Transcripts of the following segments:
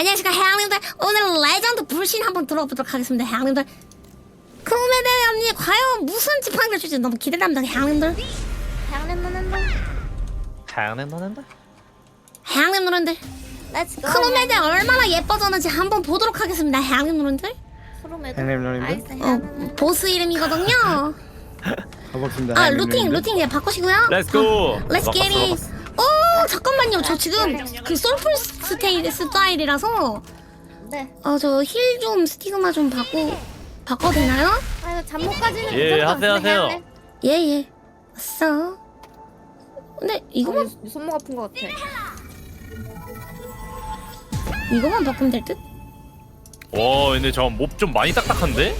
안녕하십니까 해양님들. 오늘 레전드 불신 한번 들어보도록 하겠습니다 해양님들. 크로메데언니 과연 무슨 지팡이를 줄지 너무 기대됩니다 해양님들. 해양님 노는다 해양님 노는다? 해양님 노는들. 크로메데 얼마나 예뻐졌는지 한번 보도록 하겠습니다 해양님 노는들. 크로메데 어, 보스 이름이거든요. 가봅시다 아 루팅 루팅 이제 바꾸시고요. 렛츠고 렛츠 게리 어, 잠깐만요 저 지금 그 솔풀 스테이 스타일이라서 네. 어, 아저 힐 좀 스티그마 좀 바꾸 바꿔도 되나요? 아유 잠복까지는 예, 하세요, 하세요. 예예 예. 왔어 근데 이거만 아, 손목 아픈 것 같아. 이거만 바꾸면 될듯 와 근데 저 몹 좀 많이 딱딱한데?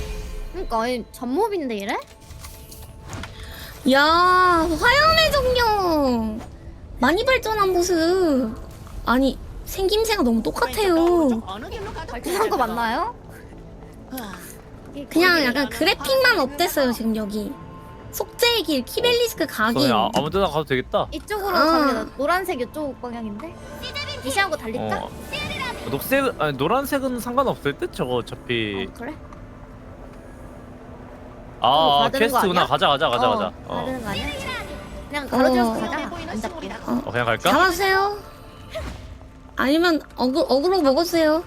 그러니까 아니 잠몹인데 이래? 야 화염의 정령 많이 발전한 모습. 아니 생김새가 너무 똑같아요. 이상한 거 맞나요? 그냥 약간 그래픽만 업됐어요 지금 여기. 속재의 길, 키벨리스크 가기. 저희 아, 아무 데나 가도 되겠다. 이쪽으로 아. 가면 노란색 이쪽 방향인데? 미시하고 달릴까? 어. 녹색 아니 노란색은 상관없을 듯 저거 어차피. 어, 그래? 아, 어, 아 퀘스트구나. 가자 가자 가자 가자. 어. 받는거 어. 아니야? 그냥 걸어들여서 어. 가자. 안 잡기라. 어. 어 그냥 갈까? 잡았어요? 아니면 어그, 어그로 먹었어요?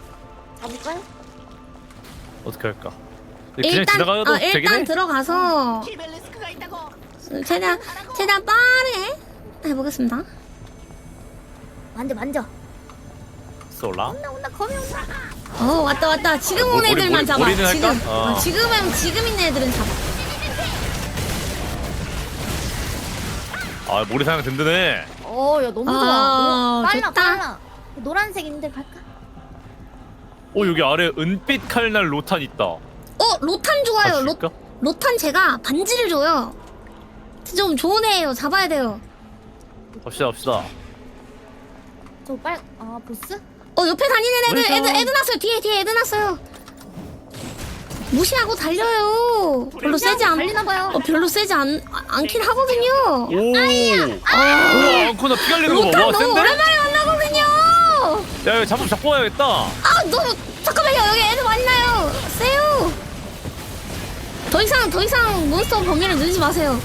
잡을까요? 어떻게 할까? 그냥 일단 지나가도 어, 되긴 일단 해? 들어가서 최대한 최대한 빠르게 해보겠습니다. 만져 만져. 쏠라? 온다 온다 거미 온다. 어 왔다 왔다 지금 온 뭐, 머리, 애들만 잡아 머리는 지금 어. 어, 지금은 지금 있는 애들은 잡아 아 모래사장 든든해. 어, 야 너무 좋아. 아, 빨라, 좋다. 빨라. 노란색인데 갈까? 어 여기 아래 은빛 칼날 로탄 있다. 어 로탄 좋아요. 로, 로탄 제가 반지를 줘요. 좀 좋은 애예요. 잡아야 돼요. 갑시다 갑시다. 저 빨, 아 보스? 어 옆에 다니는 애들 애들 애들 났어요. 뒤에 뒤에 애들 났어요. 무시하고 달려요. 별로 세지 않나봐요. 어, 별로 세지 않 않긴 하거든요. 오. 아, 아. 어, 코나 피갈리는 거. 봐. 로탄 너무 오랜만에 만나거든요. 야, 이거 잡음 잡고야겠다. 아너 잠깐만요. 여기 애들 만나요. 세요. 더 이상 더 이상 몬스터 범위를 늘지 마세요.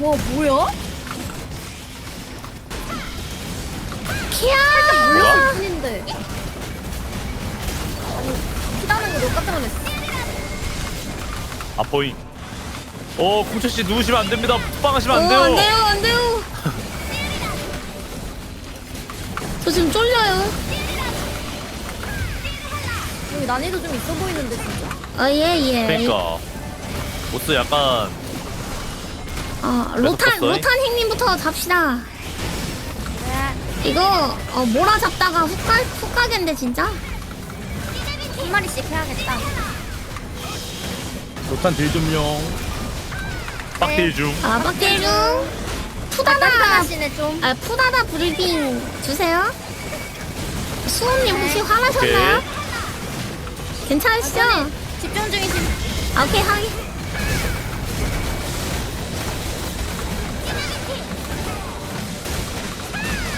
와 뭐야? 키야. 물렸을 뿐인데. 너무 깜짝 놀랐어. 아포인. 어, 공채 씨 누우시면 안 됩니다. 빵하시면 어, 안 돼요. 안 돼요, 안 돼요. 저 지금 쫄려요. 여기 난이도 좀 있어 보이는데 진짜. 아, 예, 예. 그러니까 옷도 약간 아, 로탄, 로탄 행님부터 잡시다. 네. 이거, 어, 몰아 잡다가 훅 가, 훅 가겠는데, 진짜? 한 마리씩 해야겠다. 노탄 딜 좀요. 빡딜 네. 중. 아, 빡대루. 푸다다. 아, 아 푸다다 브리핑 주세요. 수호님 네. 혹시 화나셨나요? 네. 괜찮으시죠? 아, 집중 중이신. 아, 오케이, 하기.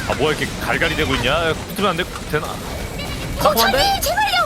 아 뭐야 이렇게 갈갈이 되고 있냐? 아, 붙으면 안 돼? 되나? 어, 천천히, 뭐 제발!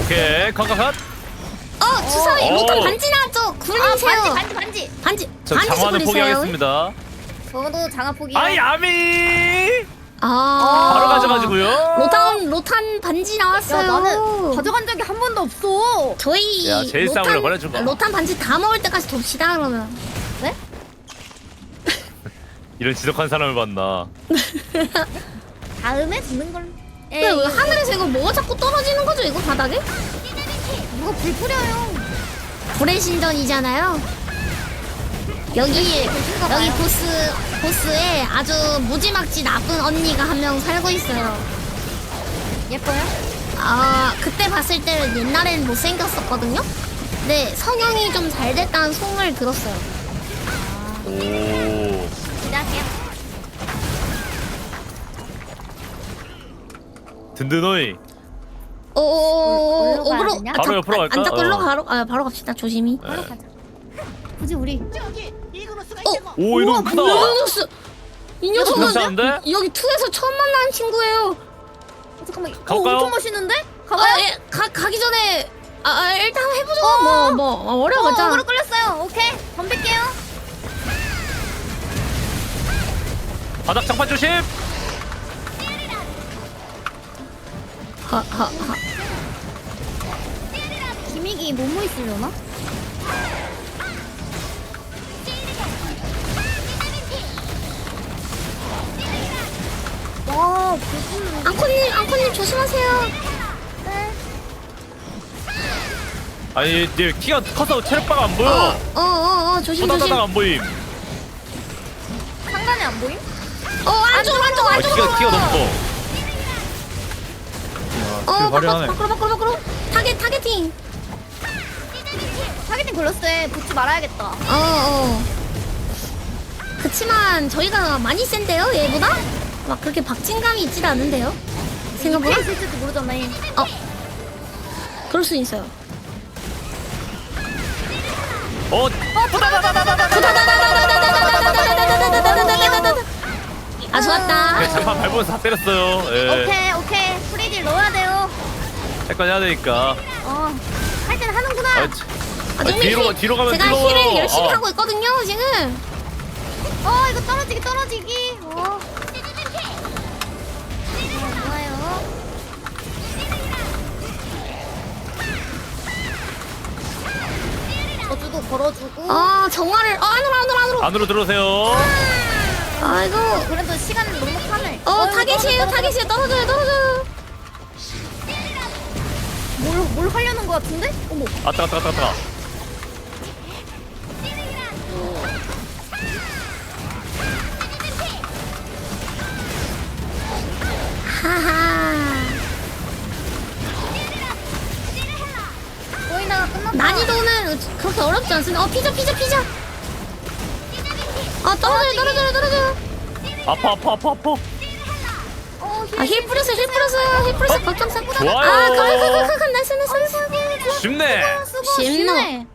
오케이 카카핫 어 주사위 어. 로탄 반지 나왔죠. 굴리세요. 아 반지 반지 반지. 반지 저 반지 장화는 굴리세요. 포기하겠습니다 저도 장화 포기. 아 야미 아 바로 가져가지고요 로탄 로탄 반지 나왔어요. 야 나는 가져간 적이 한 번도 없어. 저희 야, 제일 싼 걸로 보내준 거. 로탄 반지 다 먹을 때까지 돕시다 그러면. 이런 지독한 사람을 봤나 다음에 듣는 걸로. 근데 왜 하늘에서 이거 뭐가 자꾸 떨어지는 거죠 이거 바닥에? 누가 불 뿌려요. 불의 신전이잖아요. 여기 그런가 여기 봐요. 보스 보스에 아주 무지막지 나쁜 언니가 한 명 살고 있어요. 예뻐요? 아 그때 봤을 때는 옛날엔 못생겼었거든요. 근데 성형이 좀 잘 됐다는 소문을 들었어요. 오. 기대할게요. 든든하이. 오, 올라가야 오브로 되냐? 바로 옆으로 갈까? 안 잡고 일로 어. 바로 아, 바로 갑시다. 조심히. 바로 가자. 굳이 우리 어, 오 이놈 크다. 이 녀석은 괜찮은데? 여기 투에서 처음 만나는 친구예요. 어, 잠깐만. 어, 가볼까요? 엄청 멋있는데? 아, 가봐요. 예, 가 가기 전에 아, 아 일단 해보죠. 뭐뭐 어, 어려워자. 어그로 끌렸어요. 오케이. 덤빌게요. 바닥 장판 조심. 하하하. 기믹이 뭐뭐 있으려나? 와, 무슨 앙코님 앙코님 조심하세요. 네. 아니 얘 키가 커서 체력바가 안 보여. 어 어 어 조심 조심. 호다다닥 안 보임. 상단에 안 보임? 어 안쪽 안쪽 아 안쪽. 키가 키가 너무 커. 어길 밖으로 화려하네. 밖으로 밖으로 밖으로. 타겟 타겟팅. 타겟팅 걸렸어. 붙지 말아야겠다. 어 어. 그치만 저희가 많이 센데요 얘보다? 막 그렇게 박진감이 있질 않은데요? 생각보다? 이 있을지도 모르잖아. 얘. 어. 그럴 수 있어요. 어. 아 좋았다. 그냥 장판 밟으면서 다 때렸어요. 예. 오케이, 오케이. 프리딜 넣어야 돼요. 할건 해야 되니까. 어. 할 때는 하는구나. 아, 치- 아, 좀 뒤로 힐- 가- 뒤로 가면 제가 뜨거워요. 힐을 열심히 어. 하고 있거든요 지금. 어, 이거 떨어지기, 떨어지기. 어. 좋아요. 걸어주고, 걸어주고. 아 정화를 어, 안으로 안으로 안으로. 안으로 들어오세요. 아이고. 그래도 시간 너무 타네. 어 타겟이에요 타겟이에요 떨어져요 떨어져요. 뭘, 뭘 하려는 거 같은데? 어머. 아따 아따 아따 아따. 하하. 보이나가 끝났다. 난이도는 그렇게 어렵지 않습니다. 어 피자 피자 피자. 아 떨어져요 떨어져요 떨어져요. 아파 아파 아파 아파. 어, 힐. 아힐 뿌렸어 힐 뿌렸어요 힐 뿌렸어 걱정 사. 좋아요. 아 가가가가 나이스 나이스 나이스. 쉽네.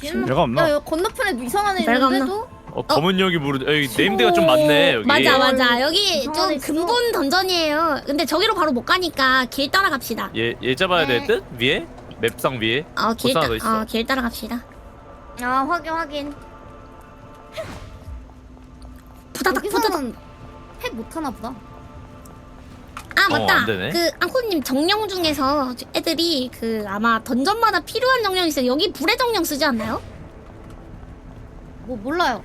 쉽노. 별거 없나? 야, 여기 건너편에 도 이상한 애 별거 있는데도? 어 검은 여기 모르. 여기 네임드가 좀 많네 여기. 맞아 맞아 여기 좀애 있어. 근본 던전이에요. 근데 저기로 바로 못 가니까 길 따라 갑시다. 얘얘 잡아야 네. 될 듯? 위에 맵상 위에. 어길 보스 하나 더 있어. 어 길 따라 갑시다. 아, 확인, 확인. 부다닥 부다닥. 여기서는 핵 못하나 보다. 아 어, 맞다. 안 되네. 그 앙코님 정령 중에서 애들이 그 아마 던전마다 필요한 정령 있어요. 여기 불의 정령 쓰지 않나요? 뭐 몰라요.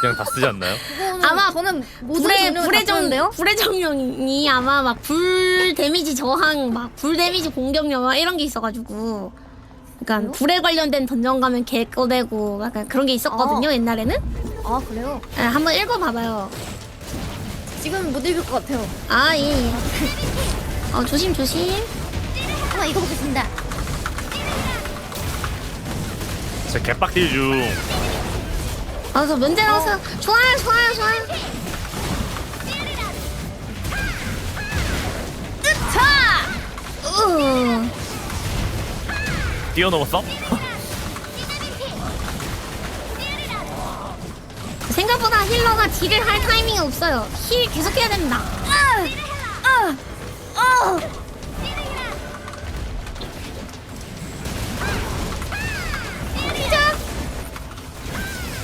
그냥 다 쓰지 않나요? 그거는 아마 저는 모든 불의 종류를 불의 다 정 쓰는데요. 불의 정령이 아마 막 불 데미지 저항, 막 불 데미지 공격력 막 이런 게 있어가지고. 그러니까 그래요? 불에 관련된 던전 가면 개 꺼내고 약간 그런 게 있었거든요 어. 옛날에는. 아 그래요? 예, 한번 읽어봐봐요. 지금 못 읽을 것 같아요. 아 예. 예. 어 조심 조심. 하나 읽어보겠습니다. 진짜 개빡딜 중. 아 저 면제 나왔어요. 좋아요 좋아요 좋아요. 자! 으. 뛰어넘었어? 생각보다 힐러가 딜을 할 타이밍이 없어요. 힐 계속 해야 됩니다. 아! 아!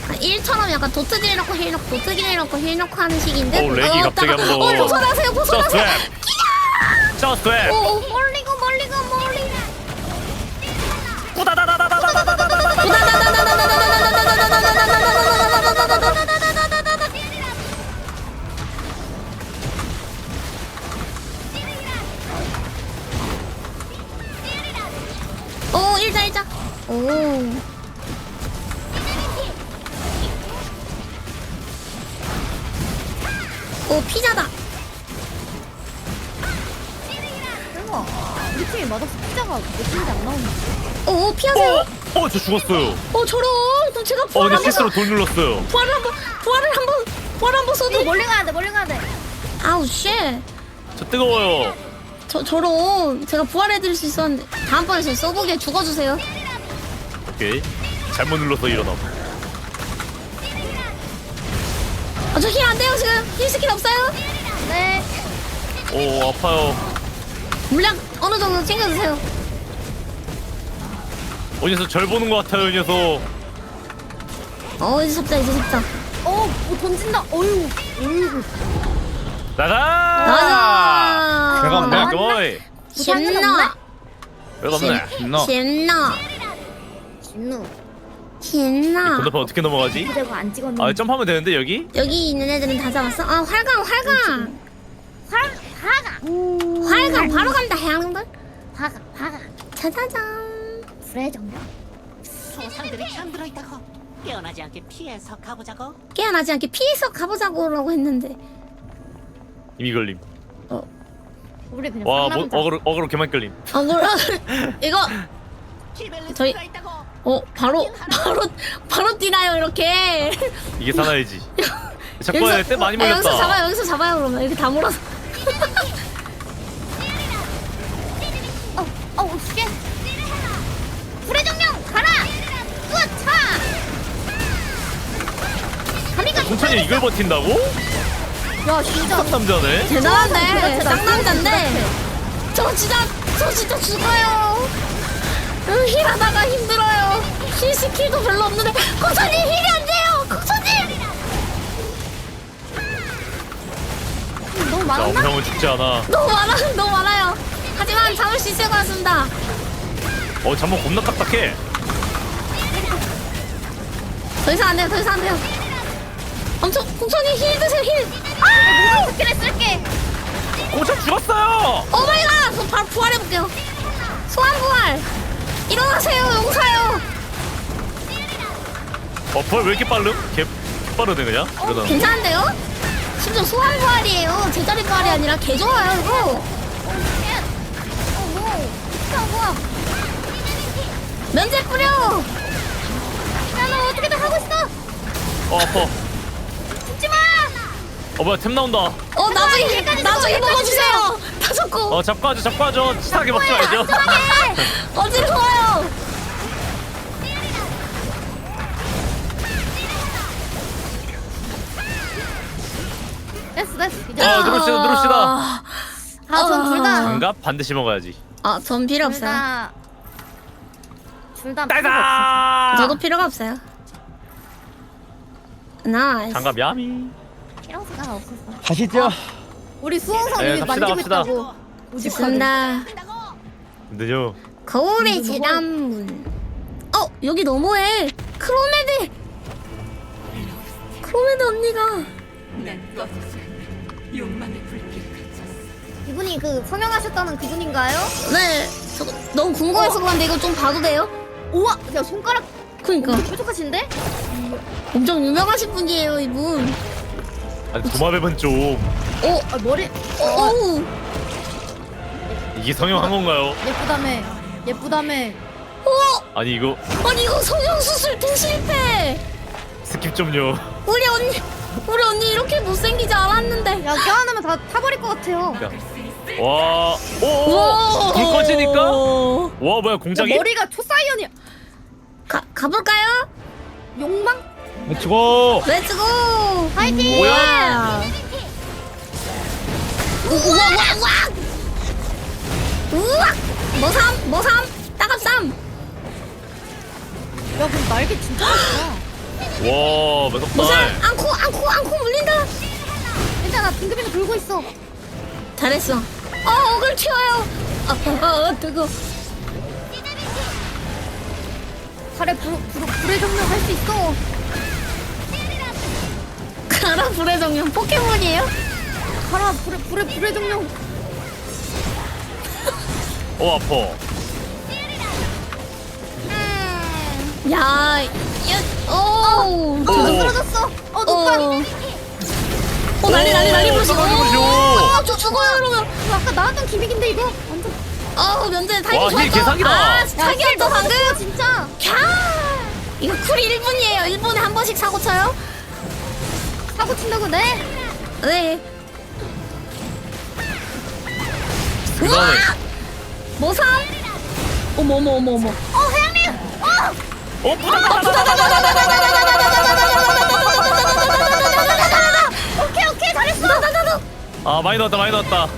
아, 1처럼 약간 도트 딜 넣고 힐 넣고 도트 딜 넣고 힐 넣고 하는 식인데 오, 렉이 갑자기 없다가- 한번. 어 벗어나세요 저 벗어나세요 스왑. 저 스왑. 오, 오. 오 피자다. 설마 우리 팀이 맞아서 피자가 몇인지 안 나오는데 오 피하세요. 어, 어, 저 죽었어요. 오 저런. 그럼 제가 부활 근데 한번 실수로 돌 눌렀어요. 부활을 한번 부활을 한번 부활 한번 써도. 네, 멀리 가야 돼 멀리 가야 돼 아우 쉣. 저 뜨거워요. 저 저런. 제가 부활해드릴 수 있었는데 다음번에 써보게 죽어주세요. 오케이. 잘못 눌러서 일어나. 아, 저힐 안 돼요 지금 힐 스킬 없어요. 네 오, 아파요. 물량 어느 정도 챙겨주세요. 어, 이 녀석 절 보는 것 같아요, 이 녀석. 어 이제 잡자 이제 잡자. 어, 뭐 던진다. 어휴, 어휴. 나가! 나가. 내가 어, 내가 나왔나? 너이. 신나 왜 없네? 나 신나 진우. 신나. 건너편 어떻게 넘어가지? 그대고 안 찍었는데. 아, 점프하면 되는데, 여기? 여기 있는 애들은 다 잡았어? 아 활강 활강 활, 화가. 활강 바로 간다 해양들. 화가, 화가. 짜자잔. 불의 정령. 소상들이 잠들어 있다고 깨어나지 않게 피해서 가보자고 깨어나지 않게 피해서 가보자고라고 했는데. 이미 걸림. 우리 그냥 와, 뭐, 상남자. 어그로, 어그로 개만 걸림. 아 뭐라 이거 저희- 들어 있다고 어 바로 바로 바로 뛰나요 이렇게. 이게 사나이지. 해, 때 많이 아, 여기서 몰렸다. 잡아요 여기서 잡아요 그러면 이렇게 다 몰아서. 어, 어, 쉣. 불의 정령 가라. 으차. 감이가 동찬이 이걸 버틴다고? 야, 진짜. 남자네? 대단한데 그렇다, 쌍남자인데 저 진짜 저 진짜 죽어요 으, 힐하다가 힘들어요 힐 스킬도 별로 없는데 코천님 힐이 안 돼요 코천님 너무 자, 많았나? 엄형은 죽지 않아. 너무 많아 너무 많아요 하지만 잡을 수 있을 것 같습니다 어, 잠깐 겁나 딱딱해. 더 이상 안 돼요 더 이상 안 돼요 엄청 코천님 힐 드세요 힐 아! 스킬을 쓸게. 고참 죽었어요! 오마이갓 저 바로 부활해볼게요 소환 부활 일어나세요 용사요 어, 부활 왜 이렇게 빠름? 개 빠르네, 그냥? 이러다. 괜찮은데요? 심지어 소환 부활이에요 제자리 부활이 아니라 개 좋아요 이거 어, 쉣. 어. 면제 뿌려 야, 너 어떻게든 하고 있어. 어, 아파. 어, 뭐야, 템 나온다. 어 나중에 여기까지 나중에 먹어주세요 다 잡고 어, 잡고 하죠, 잡고 하죠. 치사하게 먹지 말죠. 어지러워요 됐어, 됐어. 이제. 아, 누릅시다, 누릅시다. 아, 아, 전둘 다. 장갑 반드시 먹어야지. 아, 전 필요 둘 없어요 다. 둘다 딸다! 저도 필요가 없어요 나이스 장갑 야미. 필요 생각 없었어. 가시죠. 우리 수홍선 네, 이미 갑시다, 만지고 갑시다. 있다고. 오직하게. 좋습니다 근데요. 거울의 재단문 어 여기 너무해 크로메드 크로메드 언니가 이분이 그 성형하셨다는 그분인가요? 네 저거 너무 궁금해서 그런데 이거 좀 봐도 돼요? 우와, 야 손가락 그니까 엄청 뾰족하신데? 엄청 유명하신 분이에요 이분 아니, 도마뱀은 좀. 오 아, 머리 어, 오우 이게 성형한 건가요? 예쁘다며, 예쁘다며. 오 아니, 이거 아니 이거 성형수술 대실패 스킵 좀요. 우리 언니 우리 언니 이렇게 못생기지 않았는데 야, 껴안으면 다 타버릴 것 같아요. 야. 와, 오, 불 꺼지니까? 와, 뭐야, 공작이? 머리가 초사이언이야. 가, 가볼까요? 욕망? 렛츠고. 렛츠고 파이팅! 뭐야? 우와 우와 우와 뭐삼 뭐삼 따갑삼 야, 그럼 날개 진짜 멋있다. 와, 뭐삼 매석발. 안코 안코 안코 물린다 괜찮아, 빙글빙글 돌고 있어. 잘했어 어 억을 튀어요 아, 아, 아 뜨거 칼에 불, 불, 불의 정령 할수 있어. 가라 불의 정령 포켓몬이에요? 카라 불의 불의 불의 정령. 오 아퍼. 음. 야, 야, 오, 어, 어, 쓰러졌어. 어, 녹방. 어. 어, 난리 난리 난리 부시고. 아, 어, 저 죽어요, 여러분. 아까 나왔던 기믹인데 이거 완전. 아, 면제 타이밍 좋았어. 아, 사기였다 방금. 진짜. 캬. 이거 쿨 1분이에요. 1분에 한 번씩 사고 쳐요? 하고 친다고 네? 네. 우와! 모성? 어머 어머 어머 어머. 어 회장님! 어! 어 오케이 오케이 잘했어! 아 많이 넣었다 많이 넣었다.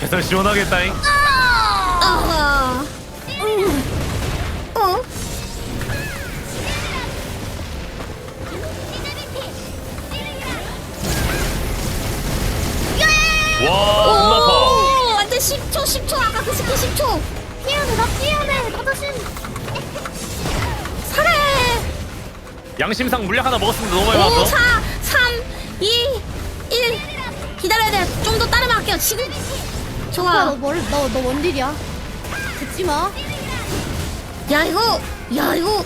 개설 시원하겠다잉. 아! 아하. 와안 아파 완전 10초 10초 아까 그 스킬 10초. 피하네 나 피하네. 나 자신. 살해. 양심상 물약 하나 먹었습니다. 너무 많이 5 맞았어 4 3 2 1 기다려야 돼. 좀더 따라갈게요. 지금. 좋아. 좋아 너너너뭔 일이야? 듣지 마 야 이거 야 이거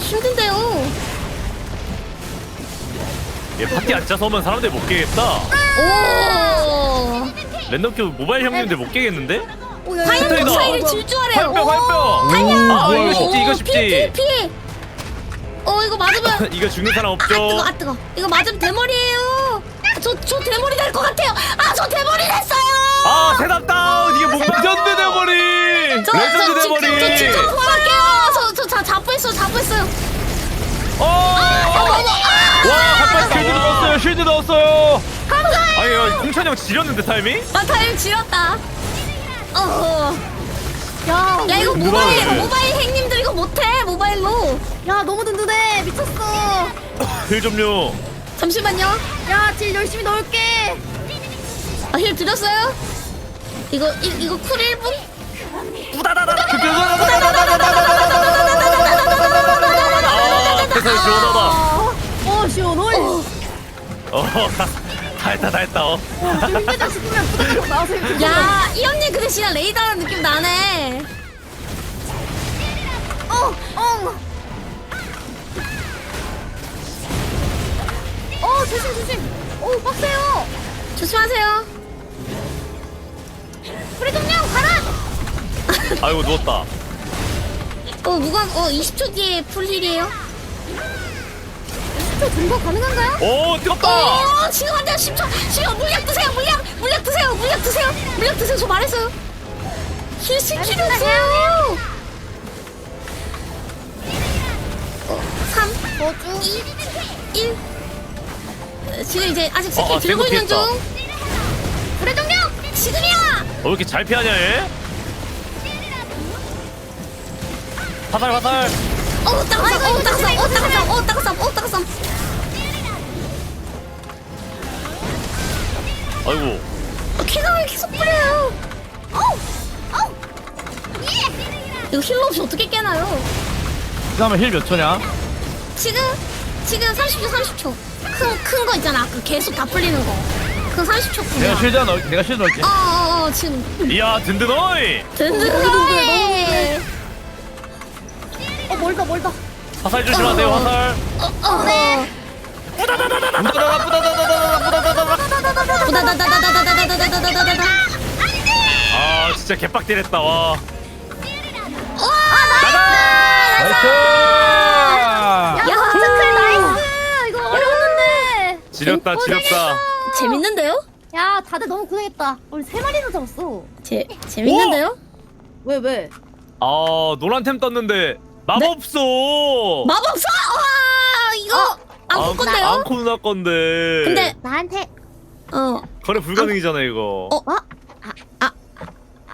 힘든데요. 얘 파티 앉아서 오면 사람들 못 깨겠다. 오. 랜덤 큐 모바일 형님들 못 깨겠는데? 다이아몬드 사이를 질주하래요. 활뼈 활뼈. 아 이거 쉽지 이거 쉽지. 피해. 어 이거 맞으면 이거 죽는 사람 없죠. 아, 뜨거 아 뜨거. 이거 맞으면 대머리예요. 아, 저저 대머리 될 것 같아요. 아 저 대머리 됐어요. 아 세답 다운 이게 목전대 대머리. 레전드 대머리. 저, 진짜 후할게요. 저저자 자부했어요 자부했어요. 어. 아, 와, 한발 쉴드 넣었어요, 쉴드 넣었어요. 아유 공찬이 형 지렸는데 타이밍? 아 타임 지렸다. 어. 야, 야 이거 모바일 그래? 모바일 행님들 이거 못해 모바일로. 야 너무 든든해 미쳤어 힐 좀요 잠시만요. 야 제일 열심히 넣을게 아 힐 드렸어요? 이거 이, 이거 쿨 1분? 아 세상이 시원하다 어 시원해 어. 어 다 했다 다 어. 했다 어. 좀 힘들다 싶으면 푸드로 나와서 야, 이 언니 근데 진짜 레이더라는 느낌 나네. 어! 어! 어 조심 조심 오 빡세요 조심하세요. 프리동령 가라 아이고 누웠다. 어, 무광, 어, 20초 뒤에 풀 힐이에요. 10초 증거 가능한가요? 오 뜨겁다. 오 어, 지금 안 돼요 10초. 10초 물약 드세요. 물약. 물약 드세요. 물약 드세요. 물약 드세요. 저 말했어요. 힐시키려 어요. 3 5 2 1 지금 이제 아직 어, 어, 스킬 어, 들고 있는 중. 불의 정령! 지금이야! 어, 왜 이렇게 잘 피하냐 얘? 화살 화살. 오 땅삼 오 땅삼 오 땅삼 오 땅삼 오 땅삼 아이고. 키가 계속 뿌려요? 어우 어우 예. 이거 힐러 없이 어떻게 깨나요? 그다음에 힐 몇 초냐? 지금 지금 30초 30초. 큰 큰 거 있잖아. 아까 계속 다 풀리는 거그 30초 내가 뿐이야 실드 넣 내가 실드 넣을게. 어어어 지금. 이야 든든어이! 든든하게 멀다 멀다 화살 조심하세요 화살 어메 아 진짜 개빡대랬다 와 와 나이스 나이스! 야 나이스 이거 어려웠는데 지렸다 지렸다 재밌는데요? 야 다들 너무 고생했다 우리 세 마리나 잡았어 재 재밌는데요? 왜 왜? 아 노란템 떴는데 마법소. 마법사! 와 이거 안 앙- 볼 건데요? 앙코 누나 건데. 근데 나한테 어 거래 불가능이잖아 이거. 어?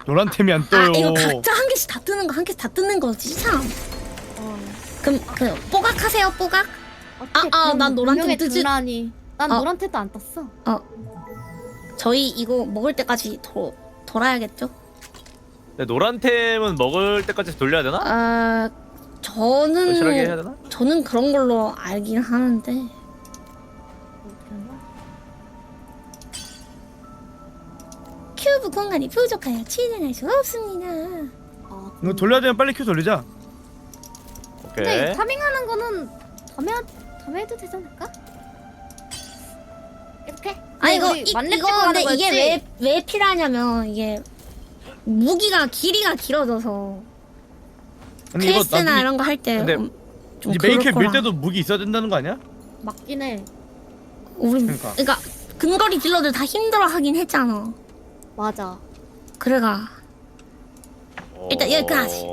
노란 템이 안 아 떠요 이거 각자 한 개씩 다 뜨는 거 한 개씩 다 뜨는 거지 참. 어. 그럼 그 뽀각하세요 뽀각. 어떻게 아, 그런 난 노란 템 뜨지- 분란이. 난 어. 노란 템도 안 떴어. 저희 이거 먹을 때까지 도, 돌아야겠죠? 근데 노란 템은 먹을 때까지 돌려야 되나? 아 저는 되나? 저는 그런 걸로 알긴 하는데? 큐브 공간이 부족하여 진행할 수 없습니다. 아, 이거 돌려야 되면 빨리 큐 돌리자 근데 오케이. 타밍하는 거는 다음에 하- 다음에 해도 되지 않을까? 이렇게? 아 이거 이, 이거 근데 이게 거였지? 왜왜 필요하냐면 이게 무기가 길이가 길어져서 근데 이거 퀘스트나 나중에 이런 거 할 때 근데 좀 이제 메이캡 밀 그렇구나. 때도 무기 있어야 된다는 거 아니야? 맞긴 해 우리 그러니까. 그러니까 근거리 딜러들 다 힘들어 하긴 했잖아. 맞아 그래가 일단 여기까지.